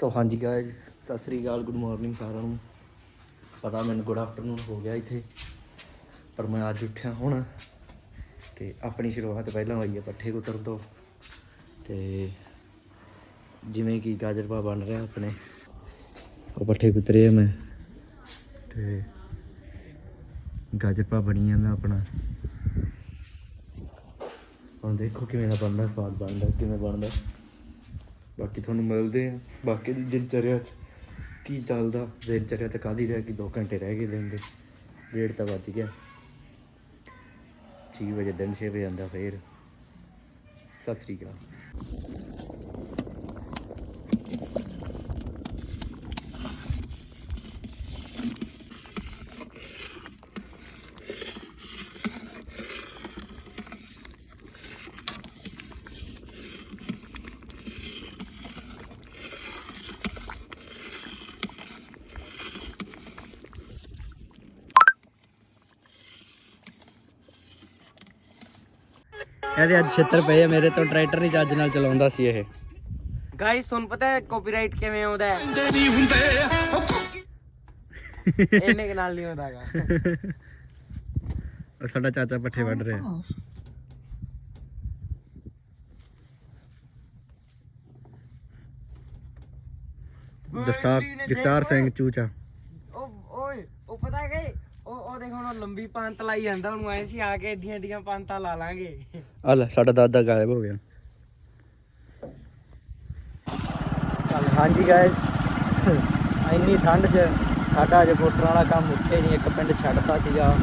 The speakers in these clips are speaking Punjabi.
ਸੋ ਹਾਂਜੀ ਗਾਇਸ ਸਤਿ ਸ੍ਰੀ ਅਕਾਲ ਗੁੱਡ ਮਾਰਨਿੰਗ ਸਾਰਿਆਂ ਨੂੰ। ਪਤਾ ਮੈਨੂੰ ਗੁੱਡ ਆਫਟਰਨੂਨ ਹੋ ਗਿਆ ਇੱਥੇ, ਪਰ ਮੈਂ ਅੱਜ ਉੱਠਿਆ ਹੁਣ, ਤੇ ਆਪਣੀ ਸ਼ੁਰੂਆਤ ਪਹਿਲਾਂ ਹੋਈ ਹੈ ਪੱਠੇ ਕੁਤਰਨ ਤੋਂ। ਤੇ ਜਿਵੇਂ ਕਿ ਗਾਜਰਪਾ ਬਣ ਰਿਹਾ ਆਪਣੇ, ਉਹ ਪੱਠੇ ਕੁਤਰੇ ਆ ਮੈਂ। ਤੇ ਗਾਜਰਪਾ ਬਣੀ ਜਾਂਦਾ ਆਪਣਾ। ਹੁਣ ਦੇਖੋ ਕਿਵੇਂ ਦਾ ਬਣਦਾ, ਸਵਾਦ ਬਣਦਾ, ਕਿਵੇਂ ਬਣਦਾ। ਬਾਕੀ ਤੁਹਾਨੂੰ ਮਿਲਦੇ ਆ। ਬਾਕੀ ਦੀ ਦਿਨਚਰਿਆ ਚ ਕੀ ਚੱਲਦਾ, ਦਿਨਚਰਿਆ ਤਾਂ ਕਾਦੀ ਰਹਿ ਗਈ 2 ਘੰਟੇ ਰਹਿ ਗਏ ਦਿਨ ਦੇ। ਡੇਢ ਤਾਂ ਵੱਜ ਗਿਆ। 6 ਵਜੇ, ਦਿਨ 6 ਵਜੇ ਆਂਦਾ ਫੇਰ। ਸਤਿ ਸ੍ਰੀ ਅਕਾਲ। ਇਹਦੇ ਅੱਜ ਛਿੱਤਰ ਪਏ ਆ ਮੇਰੇ ਤੋਂ ਟਰੈਕਟਰ ਨਹੀਂ ਚੱਜ ਨਾਲ ਚਲਾਉਂਦਾ ਸੀ ਇਹ। ਗਾਇਸ ਤੁਹਾਨੂੰ ਪਤਾ ਹੈ ਕਾਪੀਰਾਈਟ ਕਿਵੇਂ ਆਉਂਦਾ ਹੈ? ਇਹਨੇ ਕੇ ਨਾਲ ਨਹੀਂ ਆਉਂਦਾਗਾ ਉਹ ਸਾਡਾ ਚਾਚਾ ਪੱਠੇ ਵੱਢ ਰਿਹਾ। ਜਸਤਾਰ ਜਗਤਾਰ ਸਿੰਘ ਚੂਚਾ। ਉਹ ਓਏ ਉਹ ਪਤਾ ਕਿ ਉਹ ਉਹ ਦੇਖ ਹੁਣ ਉਹ ਲੰਬੀ ਪੰਤ ਲਾਈ ਜਾਂਦਾ ਉਹਨੂੰ ਐ ਸੀ ਆ ਕੇ ਏਡੀਆਂ ਏਡੀਆਂ ਪੰਤਾਂ ਲਾ ਲਾਂਗੇ। ਆ ਲੈ ਸਾਡਾ ਦਾਦਾ ਗਾਇਬ ਹੋ ਗਿਆ। ਹਾਂਜੀ ਗਾਇਸ ਇੰਨੀ ਠੰਡ 'ਚ ਸਾਡਾ ਅਜੇ ਪੋਸਟਰ ਵਾਲਾ ਕੰਮ ਉੱਥੇ ਨਹੀਂ ਇੱਕ ਪਿੰਡ ਛੱਡਤਾ ਸੀਗਾ।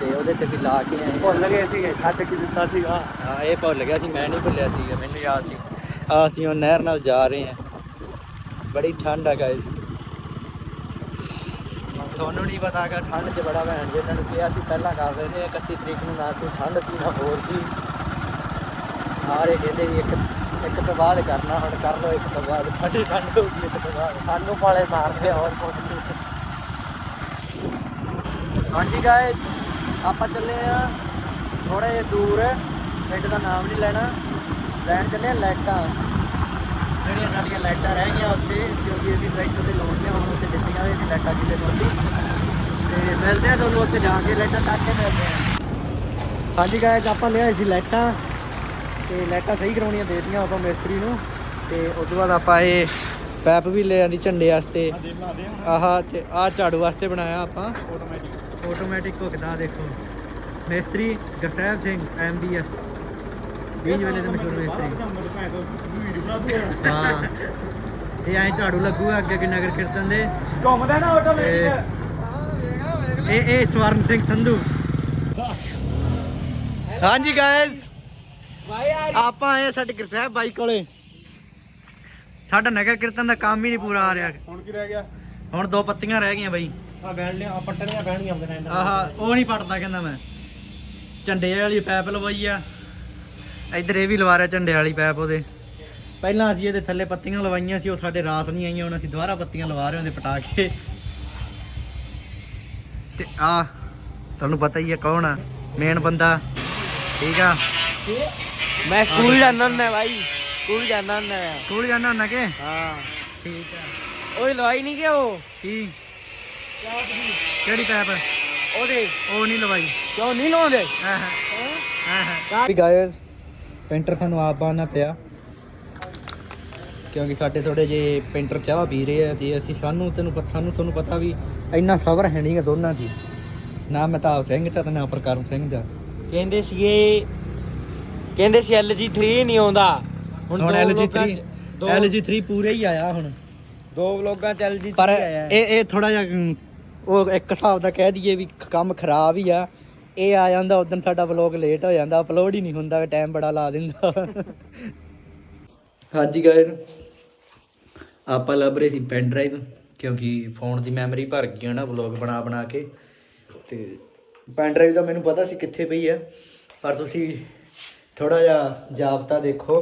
ਤੇ ਉਹਦੇ ਤੇ ਅਸੀਂ ਲਾ ਕੇ ਆਏ ਭੁੱਲ ਗਏ ਸੀਗੇ ਛੱਡ ਕੇ ਦਿੱਤਾ ਸੀਗਾ। ਹਾਂ ਇਹ ਭੁੱਲ ਗਿਆ ਸੀ ਮੈਂ ਨਹੀਂ ਭੁੱਲਿਆ ਸੀ ਮੈਨੂੰ ਯਾਦ ਸੀ। ਆ ਅਸੀਂ ਉਹ ਨਹਿਰ ਨਾਲ ਜਾ ਰਹੇ ਹਾਂ। ਬੜੀ ਠੰਡ ਆ ਗਾਇਸ ਤੁਹਾਨੂੰ ਨਹੀਂ ਪਤਾ ਠੰਡ 'ਚ ਬੜਾ ਭੈਣ ਜੀ, ਇਹਨਾਂ ਨੂੰ ਕਿਹਾ ਸੀ, ਪਹਿਲਾਂ ਕਰ ਰਹੇ ਨੇ 31 ਤਰੀਕ ਨੂੰ ਨਾ ਕੋਈ ਠੰਡ ਸੀ, ਨਾ ਹੋਰ ਸੀ। ਸਾਰੇ ਕਹਿੰਦੇ ਵੀ ਇੱਕ ਇੱਕ ਤੋਂ ਬਾਅਦ ਕਰਨਾ, ਹੁਣ ਕਰ ਲਓ, ਇੱਕ ਤੋਂ ਬਾਅਦ। ਠੰਡੀ ਠੰਡ ਹੋ ਗਈ, ਇੱਕ ਤੋਂ ਬਾਅਦ। ਸਾਨੂੰ ਪਾਲੇ ਮਾਰਦੇ ਆ, ਹੋਰ ਕੁਝ ਨਹੀਂ। ਹਾਂਜੀ ਗਾਇਸ ਆਪਾਂ ਚੱਲੇ ਆ ਥੋੜੇ ਜਿਹਾ ਦੂਰ, ਪਿੰਡ ਦਾ ਨਾਮ ਨਹੀਂ ਲੈਣਾ। ਲੈਣ ਚੱਲੇ ਆ ਲਾਈਟਾਂ ਜਿਹੜੀਆਂ ਸਾਡੀਆਂ ਲਾਈਟਾਂ ਰਹਿ ਗਈਆਂ ਉੱਥੇ ਕਿਉਂਕਿ ਅਸੀਂ ਟਰੈਕਟਰ ਦੇ ਲੋਡ ਤੇ ਹੁਣ ਉੱਥੇ ਦਿੱਤੀਆਂ ਹੋਈਆਂ ਸੀ ਲਾਈਟਾਂ ਕਿਸੇ ਨੂੰ ਅਸੀਂ ਤੇ ਮਿਲਦੇ ਆ ਤੁਹਾਨੂੰ ਉੱਥੇ ਜਾ ਕੇ ਲਾਈਟਾਂ ਟੱਕ ਕੇ ਮਿਲਦੇ ਆ। ਹਾਂਜੀ ਗਾਇਸ ਆਪਾਂ ਲਿਆਏ ਸੀ ਲਾਈਟਾਂ ਤੇ ਲਾਈਟਾਂ ਸਹੀ ਕਰਾਉਣੀਆਂ ਦੇ ਦਿੱਤੀਆਂ ਆਪਾਂ ਮਿਸਤਰੀ ਨੂੰ। ਤੇ ਉਸ ਤੋਂ ਬਾਅਦ ਆਪਾਂ ਇਹ ਪੈਪ ਵੀ ਲੈ ਆਂਦੀ ਝੰਡੇ ਵਾਸਤੇ। ਆਹ ਤੇ ਆਹ ਝਾੜੂ ਵਾਸਤੇ ਬਣਾਇਆ ਆਪਾਂ। ਆਟੋਮੈਟਿਕ ਹੁਕਦਾ ਦੇਖੋ। ਮਿਸਤਰੀ ਗਰਸੈਬ ਸਿੰਘ ਐਮਬੀਐਸ ਬੀਜ ਵੇਲੇ ਦੇ ਮਸ਼ਹੂਰ ਮਿਸਤਰੀ ਹਾਂ। ਇਹ ਐਂ ਝਾੜੂ ਲੱਗੂਗਾ ਅੱਗੇ ਅੱਗੇ ਨਗਰ ਕੀਰਤਨ ਦੇ। ਘੁੰਮਦਾ ਨਾ ਇਹ ਇਹ ਸਵਰਨ ਸਿੰਘ ਸੰਧੂ। ਹਾਂਜੀ ਗਾਇਸ ਆਪਾਂ ਆਏ ਸਾਡੇ ਗਰਸੈਬ ਬਾਈ ਕੋਲੇ। ਸਾਡਾ ਨਗਰ ਕੀਰਤਨ ਦਾ ਕੰਮ ਹੀ ਨਹੀਂ ਪੂਰਾ ਆ ਰਿਹਾ। ਹੁਣ ਕੀ ਰਹਿ ਗਿਆ? ਹੁਣ ਦੋ ਪੱਤੀਆਂ ਰਹਿ ਗਈਆਂ ਬਾਈ। ਆ ਬੈਣ ਲਿਆ ਆ ਪੱਟਣੀਆਂ ਬਹਿਣੀਆਂ ਹੁੰਦੇ ਨੇ ਆਹ ਉਹ ਨਹੀਂ ਪੜਦਾ ਕਹਿੰਦਾ ਮੈਂ। ਝੰਡੇ ਵਾਲੀ ਪੈਪ ਲਵਾਈ ਆ। ਇੱਧਰ ਇਹ ਵੀ ਲਵਾ ਝੰਡੇ ਵਾਲੀ ਪੈਪ ਉਹਦੇ। ਪਹਿਲਾਂ ਅਸੀਂ ਇਹਦੇ ਥੱਲੇ ਪੱਤੀਆਂ ਲਵਾਈਆਂ ਸੀ ਉਹ ਸਾਡੇ ਰਾਸ ਨਹੀਂ ਆਈਆਂ ਹੁਣ ਅਸੀਂ ਦੁਬਾਰਾ ਪੱਤੀਆਂ ਲਵਾ ਰਹੇ ਹਾਂ ਉਹਦੇ ਪਟਾ ਕੇ ਤੇ ਆ ਤੁਹਾਨੂੰ ਪਤਾ ਹੀ ਹੈ ਕੌਣ ਆ ਮੇਨ ਬੰਦਾ ਠੀਕ ਆ? ਮੈਂ ਸਕੂਲ ਜਾਂਦਾ ਹੁੰਦਾ ਭਾਈ ਸਕੂਲ ਜਾਂਦਾ ਹੁੰਦਾ ਸਕੂਲ ਜਾਣਾ ਹੁੰਦਾ ਕਿ? ਹਾਂ। ਠੀਕ ਆ। ਓਏ ਲਵਾਈ ਨਹੀਂ ਕਿ ਉਹ? ਕੀ? ਕਿਹੜੀ ਪੈਪ? ਉਹਦੇ। ਉਹ ਨਹੀਂ ਲਵਾਈ। ਕਿਉਂ ਨਹੀਂ ਲਾਉਂਦੇ? ਵੀ ਗਾਇਸ ਪੈਂਟਰ ਸਾਨੂੰ ਆਪ ਬਾਨਾ ਪਿਆ। ਕਿਉਂਕਿ ਸਾਡੇ ਥੋੜੇ ਜੇ ਪੈਂਟਰ ਚਾਹ ਪੀ ਰਹੇ ਆ ਤੇ ਅਸੀਂ ਸਾਨੂੰ ਤੈਨੂੰ ਪਤਾ ਸਾਨੂੰ ਤੁਹਾਨੂੰ ਪਤਾ ਵੀ ਇੰਨਾ ਸਬਰ ਹੈ ਨਹੀਂਗਾ ਦੋਨਾਂ ਹੀ। ਨਾ ਮਤਾਬ ਸਿੰਘ ਚ ਤੇ ਨਾ ਪ੍ਰਕਰਮ ਸਿੰਘ ਦਾ। ਕਹਿੰਦੇ ਸੀਗੇ ਕਹਿੰਦੇ ਸੀ LG3 ਨਹੀਂ ਆਉਂਦਾ। ਹੁਣ ਦੋ LG3 ਵਲੋਗਾਂ 'ਚ- ਦੋ LG3 ਪੂਰੇ ਹੀ ਆਇਆ ਹੁਣ। ਦੋ ਵਲੋਗਾਂ ਚ LG3 ਪਰ ਆਇਆ। ਇਹ ਇਹ ਥੋੜਾ ਜਿਹਾ ਅਮ, ਉਹ ਇੱਕ ਹਿਸਾਬ ਦਾ ਕਹਿ ਦਈਏ ਵੀ ਕੰਮ ਖਰਾਬ ਹੀ ਆ। ਇਹ ਆ ਜਾਂਦਾ ਉਦੋਂ ਸਾਡਾ ਵਲੌਗ ਲੇਟ ਹੋ ਜਾਂਦਾ ਅਪਲੋਡ ਹੀ ਨਹੀਂ ਹੁੰਦਾ ਟਾਈਮ ਬੜਾ ਲਾ ਦਿੰਦਾ। ਹਾਂਜੀ ਗਾਇਸ ਆਪਾਂ ਲੱਭ ਰਹੇ ਸੀ ਪੈਨ ਡਰਾਈਵ ਕਿਉਂਕਿ ਫੋਨ ਦੀ ਮੈਮਰੀ ਭਰ ਗਈ ਹੈ ਨਾ ਵਲੌਗ ਬਣਾ ਬਣਾ ਕੇ। ਤੇ ਪੈਨ ਡਰਾਈਵ ਦਾ ਮੈਨੂੰ ਪਤਾ ਸੀ ਕਿੱਥੇ ਪਈ ਹੈ, ਪਰ ਤੁਸੀਂ ਥੋੜਾ ਜਿਹਾ ਜਾਬਤਾ ਦੇਖੋ।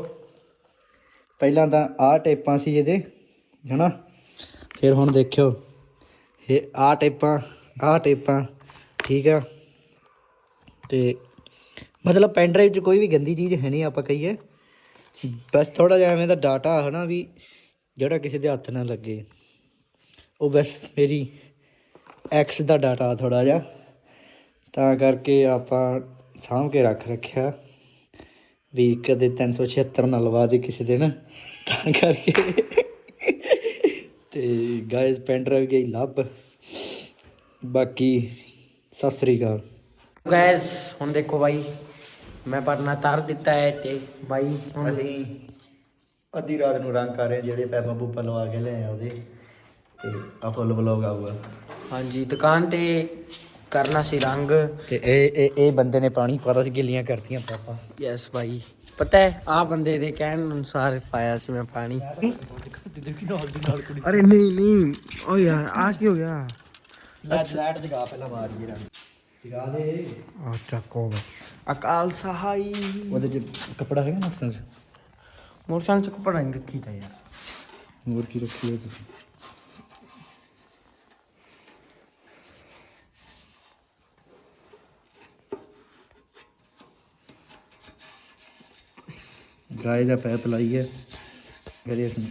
ਪਹਿਲਾਂ ਤਾਂ ਆਹ ਟੇਪਾਂ ਸੀ ਇਹਦੇ, ਹਨਾ? ਫਿਰ ਹੁਣ ਦੇਖਿਓ। ਇਹ ਆਹ ਟੇਪਾਂ ਆਹ ਟੇਪਾਂ, ਠੀਕ ਆ? ਤੇ ਮਤਲਬ ਪੈਨ ਡਰਾਈਵ 'ਚ ਕੋਈ ਵੀ ਗੰਦੀ ਚੀਜ਼ ਹੈ ਨਹੀਂ ਆਪਾਂ ਕਹੀਏ। ਬਸ ਥੋੜਾ ਜਿਹਾ ਐਵੇਂ ਦਾ ਡਾਟਾ ਹੈ ਨਾ ਵੀ ਜਿਹੜਾ ਕਿਸੇ ਦੇ ਹੱਥ ਨਾ ਲੱਗੇ। ਉਹ ਬਸ ਮੇਰੀ ਐਕਸ ਦਾ ਡਾਟਾ ਥੋੜਾ ਜਿਹਾ। ਤਾਂ ਕਰਕੇ ਆਪਾਂ ਸਾਂਭ ਕੇ ਰੱਖ ਰੱਖਿਆ। ਵੀ ਕਦੇ 376 ਨਾ ਲਵਾ ਦੇ ਕਿਸੇ ਦਿਨ ਤਾਂ ਕਰਕੇ ਤੇ ਗਾਇਸ ਪੈਨ ਡਰਾਈਵ ਗਈ ਲੱਭ। ਬਾਕੀ ਸਤਿ ਸ੍ਰੀ ਅਕਾਲ। ਗੈਸ ਹੁਣ ਦੇਖੋ ਬਾਈ ਮੈਂ ਪਰਨਾ ਤਾਰ ਦਿੱਤਾ ਹੈ ਤੇ ਬਾਈ ਹੁਣ ਅਸੀਂ ਅੱਧੀ ਰਾਤ ਨੂੰ ਰੰਗ ਕਰ ਰਹੇ ਹਾਂ, ਜਿਹੜੇ ਪੈਪਾ ਪੂਪਾ ਲਵਾ ਕੇ ਲਿਆਏ ਆ ਉਹਦੇ ਤੇ ਆ ਫੁੱਲ ਵਲੌਗ ਆਊਗਾ। ਹਾਂਜੀ ਦੁਕਾਨ ਤੇ ਕਰਨਾ ਸੀ ਰੰਗ। ਤੇ ਇਹ ਇਹ ਇਹ ਬੰਦੇ ਨੇ ਪਾਣੀ ਪਤਾ ਸੀ ਗਿੱਲੀਆਂ ਕਰਤੀਆਂ ਪਾਪਾ। ਯੈਸ ਬਾਈ ਪਤਾ ਹੈ ਆ ਬੰਦੇ ਦੇ ਕਹਿਣ ਅਨੁਸਾਰ ਪਾਇਆ ਸੀ ਮੈਂ ਪਾਣੀ। ਅਰੇ ਨਹੀਂ ਨਹੀਂ ਓ ਯਾਰ ਆ ਕੀ ਹੋ ਗਿਆ? ਲੈਟ ਲੈਟ ਦਿਖਾ ਪਹਿਲਾਂ ਮਾਰੀਏ ਰੰਗ। ਦਿਖਾ ਦੇ। ਆ ਚੱਕੋ ਬਾਈ ਅਕਾਲ ਸਹਾਈ। ਉਹਦੇ ਚ ਕੱਪੜਾ ਹੈਗਾ ਨਾ ਅਸਾਂ ਚ? ਮੋਟਰਸਾਈਕਲ ਚ ਕੱਪੜਾ ਨਹੀਂ ਰੱਖੀ ਤਾ ਯਾਰ। ਹੋਰ ਕੀ ਰੱਖੀ ਹੈ ਤੁਸੀਂ? ਗਾਇ ਦਾ ਪੈਪ ਲਾਈ ਹੈ। ਗਰੇ ਅਸੀਂ।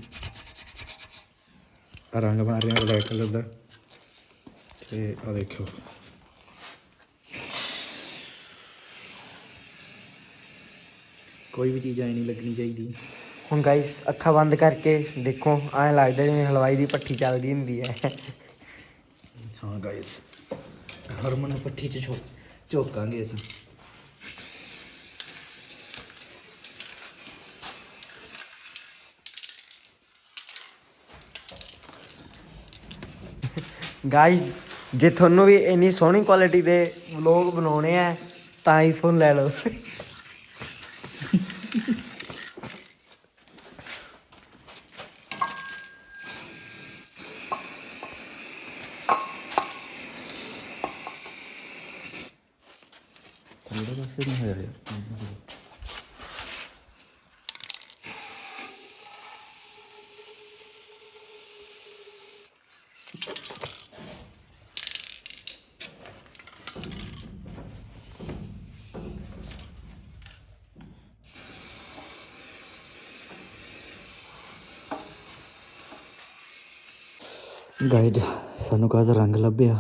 ਆਹ ਰੰਗ ਮਾਰ ਰਹੇ ਹਾਂ ਬਲੈਕ ਕਲਰ ਦਾ ਤੇ ਆ ਦੇਖੋ ਕੋਈ ਵੀ ਚੀਜ਼ ਐ ਨਹੀਂ ਲੱਗਣੀ ਚਾਹੀਦੀ। ਹੁਣ ਗਾਇਸ ਅੱਖਾਂ ਬੰਦ ਕਰਕੇ ਦੇਖੋ ਐਂ ਲੱਗਦਾ ਜਿਵੇਂ ਹਲਵਾਈ ਦੀ ਪੱਠੀ ਚੱਲਦੀ ਹੁੰਦੀ ਹੈ। ਹਾਂ ਗਾਇਸ ਹਰਮਨ ਨੂੰ ਪੱਠੀ ਚ ਝੋ ਝੋਕਾਂਗੇ ਅਸੀਂ। ਗਾਇਸ ਜੇ ਤੁਹਾਨੂੰ ਵੀ ਇੰਨੀ ਸੋਹਣੀ ਕੁਆਲਿਟੀ ਦੇ ਵਲੋਗ ਬਣਾਉਣੇ ਆ ਤਾਂ ਆਈਫੋਨ ਲੈ ਲਓ। ਥੋੜਾ ਪਾਸੇ ਨਹੀਂ ਹੋਇਆ ਯਾਰ ਗਾਇਡ ਸਾਨੂੰ ਕਾਹਦਾ ਰੰਗ ਲੱਭਿਆ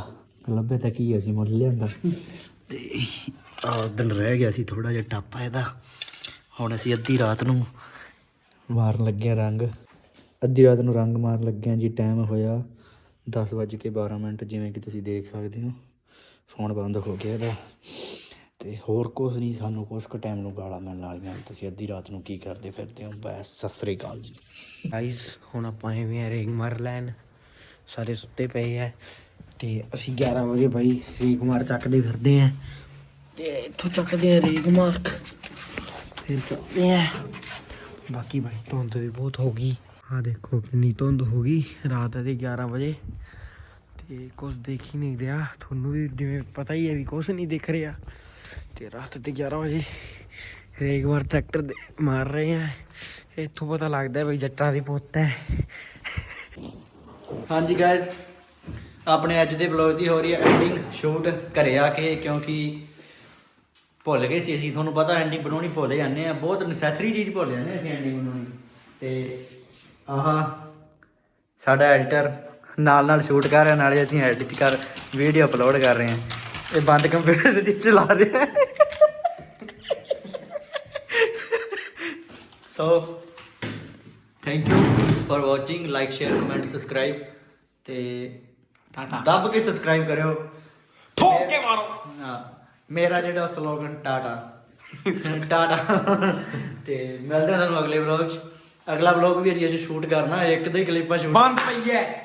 ਲੱਭਿਆ ਤਾਂ ਕੀ ਅਸੀਂ ਮੁੱਲ ਲਿਆਂਦਾ ਤੇ ਆ ਦਿਨ ਰਹਿ ਗਿਆ ਸੀ ਥੋੜਾ ਜਿਹਾ ਟਾਪਾ ਇਹਦਾ। ਹੁਣ ਅਸੀਂ ਅੱਧੀ ਰਾਤ ਨੂੰ ਮਾਰਨ ਲੱਗੇ ਹਾਂ ਰੰਗ। ਅੱਧੀ ਰਾਤ ਨੂੰ ਰੰਗ ਮਾਰਨ ਲੱਗੇ ਹਾਂ ਜੀ ਟਾਈਮ ਹੋਇਆ 10 ਵੱਜ ਕੇ 12 ਮਿੰਟ, ਜਿਵੇਂ ਕਿ ਤੁਸੀਂ ਦੇਖ ਸਕਦੇ ਹੋ। ਫੋਨ ਬੰਦ ਹੋ ਗਿਆ ਇਹਦਾ। ਤੇ ਹੋਰ ਕੁਝ ਨਹੀਂ, ਸਾਨੂੰ ਕੁਛ ਕੁ ਟਾਈਮ ਨੂੰ ਗਾਲਾਂ ਮਿਲਣ ਵਾਲੀਆਂ। ਤੁਸੀਂ ਅੱਧੀ ਰਾਤ ਨੂੰ ਕੀ ਕਰਦੇ ਫਿਰਦੇ ਹੋ? ਬਸ, ਸਤਿ ਸ੍ਰੀ ਅਕਾਲ ਜੀ। ਗਾਇਸ ਹੁਣ ਆਪਾਂ ਐਵੇਂ ਰੇਗ ਮਾਰ ਲੈਣ। ਸਾਰੇ ਸੁੱਤੇ ਪਏ ਆ। ਤੇ ਅਸੀਂ 11 ਵਜੇ ਬਾਈ ਰੇਗ ਮਾਰ ਚੱਕਦੇ ਫਿਰਦੇ ਆ। ਤੇ ਇੱਥੋਂ ਚੱਕਦੇ ਆ ਰੇਗ ਮਾਰਕ। ਫਿਰ ਚੱਲਦੇ ਆ ਬਾਕੀ ਬਾਈ ਧੁੰਦ ਵੀ ਬਹੁਤ ਹੋ ਗਈ। ਆ ਦੇਖੋ ਕਿੰਨੀ ਧੁੰਦ ਹੋ ਗਈ ਰਾਤ ਦੇ 11 ਵਜੇ। ਤੇ ਕੁਝ ਦੇਖ ਹੀ ਨਹੀਂ ਰਿਹਾ। ਤੁਹਾਨੂੰ ਵੀ ਜਿਵੇਂ ਪਤਾ ਹੀ ਹੈ ਵੀ ਕੁਝ ਨਹੀਂ ਦਿਖ ਰਿਹਾ। ਤੇ ਰਾਤ ਦੇ 11 ਵਜੇ ਰੇਗ ਮਾਰ ਟਰੈਕਟਰ ਦੇ ਮਾਰ ਰਹੇ ਆ। ਇੱਥੋਂ ਪਤਾ ਲੱਗਦਾ ਬਈ ਜੱਟਾਂ ਦੀ ਪੁੱਤ ਹੈ। ਹਾਂਜੀ ਗਾਇਸ ਆਪਣੇ ਅੱਜ ਦੇ ਵਲੌਗ ਦੀ ਹੋ ਰਹੀ ਹੈ ਐਂਡਿੰਗ ਸ਼ੂਟ ਘਰੇ ਆ ਕੇ ਕਿਉਂਕਿ ਭੁੱਲ ਗਏ ਸੀ ਅਸੀਂ ਤੁਹਾਨੂੰ ਪਤਾ ਐਂਡਿੰਗ ਬਣਾਉਣੀ ਭੁੱਲ ਜਾਂਦੇ ਆ ਬਹੁਤ ਨੈਸੈਸਰੀ ਚੀਜ਼ ਭੁੱਲ ਜਾਂਦੇ ਹਾਂ ਅਸੀਂ ਐਂਡਿੰਗ ਬਣਾਉਣੀ। ਤੇ ਆਹ ਸਾਡਾ ਐਡੀਟਰ ਨਾਲ ਨਾਲ ਸ਼ੂਟ ਕਰ ਰਿਹਾ ਨਾਲੇ ਅਸੀਂ ਐਡਿਟ ਕਰ ਵੀਡੀਓ ਅਪਲੋਡ ਕਰ ਰਹੇ ਹਾਂ। ਇਹ ਬੰਦ ਕੰਪਿਊਟਰ ਤੇ ਚਲਾ ਰਿਹਾ so thank you for watching like share comment subscribe ਤੇ ਟਾਟਾ। ਦੱਬ ਕੇ ਸਬਸਕ੍ਰਾਈਬ ਕਰਿਓ। ਠੋਕ ਕੇ ਮਾਰੋ। ਹਾਂ। ਮੇਰਾ ਜਿਹੜਾ ਸਲੋਗਨ ਟਾਟਾ। ਟਾਟਾ। ਤੇ ਮਿਲਦੇ ਹਾਂ ਤੁਹਾਨੂੰ ਅਗਲੇ ਵਲੌਗ 'ਚ। ਅਗਲਾ ਵਲੌਗ ਵੀ ਅਜੀ ਅਸੀਂ ਸ਼ੂਟ ਕਰਨਾ, ਇੱਕ ਦੋ ਕਲਿੱਪਾਂ ਸ਼ੂਟ ਬੰਦ ਪਈ ਹੈ।